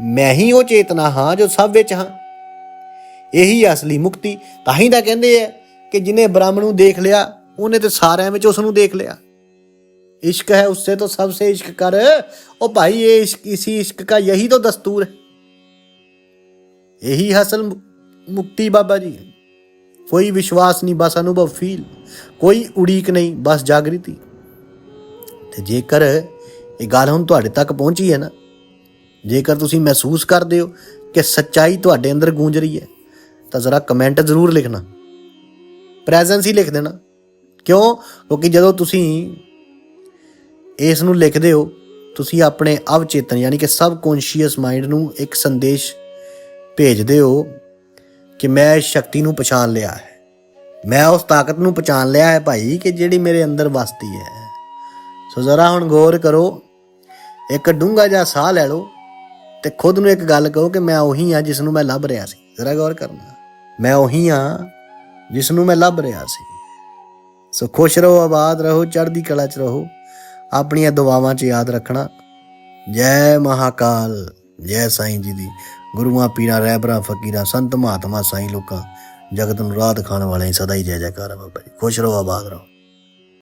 ਮੈਂ ਹੀ ਉਹ ਚੇਤਨਾ ਹਾਂ ਜੋ ਸਭ ਵਿੱਚ ਹਾਂ। ਇਹੀ ਅਸਲੀ ਮੁਕਤੀ ਤਾਂ ਹੀ ਤਾਂ ਕਹਿੰਦੇ ਆ ਕਿ ਜਿਹਨੇ ਬ੍ਰਹਮ ਨੂੰ ਦੇਖ ਲਿਆ ਉਹਨੇ ਤੇ ਸਾਰਿਆਂ ਵਿੱਚ ਉਸ ਨੂੰ ਦੇਖ ਲਿਆ इश्क है उससे तो सबसे इश्क कर ओ भाई ये इश्क इसी इश्क का यही तो दस्तूर है यही हासिल मु- मुक्ति बाबा जी कोई विश्वास नहीं बस अनुभव फील ਕੋਈ ਉਡੀਕ ਨਹੀਂ ਬਸ ਜਾਗ੍ਰਿਤੀ ਤੇ ਜੇਕਰ ਇਹ ਗੱਲ ਹੁਣ ਤੁਹਾਡੇ ਤੱਕ ਪਹੁੰਚੀ ਹੈ ਨਾ ਜੇਕਰ ਤੁਸੀਂ ਮਹਿਸੂਸ ਕਰਦੇ ਹੋ ਕਿ ਸੱਚਾਈ ਤੁਹਾਡੇ ਅੰਦਰ ਗੂੰਜ ਰਹੀ ਹੈ ਤਾਂ ਜ਼ਰਾ ਕਮੈਂਟ ਜ਼ਰੂਰ ਲਿਖਣਾ ਪ੍ਰੈਜ਼ੈਂਸ ਹੀ ਲਿਖ ਦੇਣਾ ਕਿਉਂ? ਕਿਉਂਕਿ ਜਦੋਂ ਤੁਸੀਂ ਇਸ ਨੂੰ ਲਿਖਦੇ ਹੋ, ਤੁਸੀਂ ਆਪਣੇ ਅਵਚੇਤਨ ਯਾਨੀ ਕਿ ਸਬ ਕੌਨਸ਼ੀਅਸ ਮਾਈਂਡ ਨੂੰ ਇੱਕ ਸੰਦੇਸ਼ ਭੇਜਦੇ ਹੋ ਕਿ ਮੈਂ ਇਸ ਸ਼ਕਤੀ ਨੂੰ ਪਛਾਣ ਲਿਆ ਹੈ। ਮੈਂ ਉਸ ਤਾਕਤ ਨੂੰ ਪਛਾਣ ਲਿਆ ਹੈ ਭਾਈ ਕਿ ਜਿਹੜੀ ਮੇਰੇ ਅੰਦਰ ਵਸਦੀ ਹੈ। ਸੋ ਜ਼ਰਾ ਹੁਣ ਗੌਰ ਕਰੋ, ਇੱਕ ਡੂੰਘਾ ਜਿਹਾ ਸਾਹ ਲੈ ਲਓ ਤੇ ਖੁਦ ਨੂੰ ਇੱਕ ਗੱਲ ਕਹੋ ਕਿ ਮੈਂ ਉਹੀ ਹਾਂ ਜਿਸ ਨੂੰ ਮੈਂ ਲੱਭ ਰਿਹਾ ਸੀ। ਜ਼ਰਾ ਗੌਰ ਕਰਨਾ। ਮੈਂ ਉਹੀ ਹਾਂ ਜਿਸ ਨੂੰ ਮੈਂ ਲੱਭ ਰਿਹਾ ਸੀ। ਸੋ ਖੁਸ਼ ਰਹੋ, ਆਬਾਦ ਰਹੋ, ਚੜ੍ਹਦੀ ਕਲਾ 'ਚ ਰਹੋ। ਆਪਣੀਆਂ ਦੁਆਵਾਂ 'ਚ ਯਾਦ ਰੱਖਣਾ। ਜੈ ਮਹਾਕਾਲ, ਜੈ ਸਾਈਂ ਜੀ ਦੀ। ਗੁਰੂਆਂ, ਪੀਰਾਂ ਰਹਿਬਰਾਂ ਫਕੀਰਾਂ, ਸੰਤ, ਮਹਾਤਮਾ, ਸਾਈਂ ਲੋਕਾਂ। ਜਗਤ ਨੂੰ ਰਾਹ ਦਿਖਾਉਣ ਵਾਲੇ ਸਦਾ ਹੀ ਜੈ ਜੈਕਾਰ ਹੈ ਬਾਬਾ ਜੀ। ਖੁਸ਼ ਰਹੋ, ਆਬਾਦ ਰਹੋ।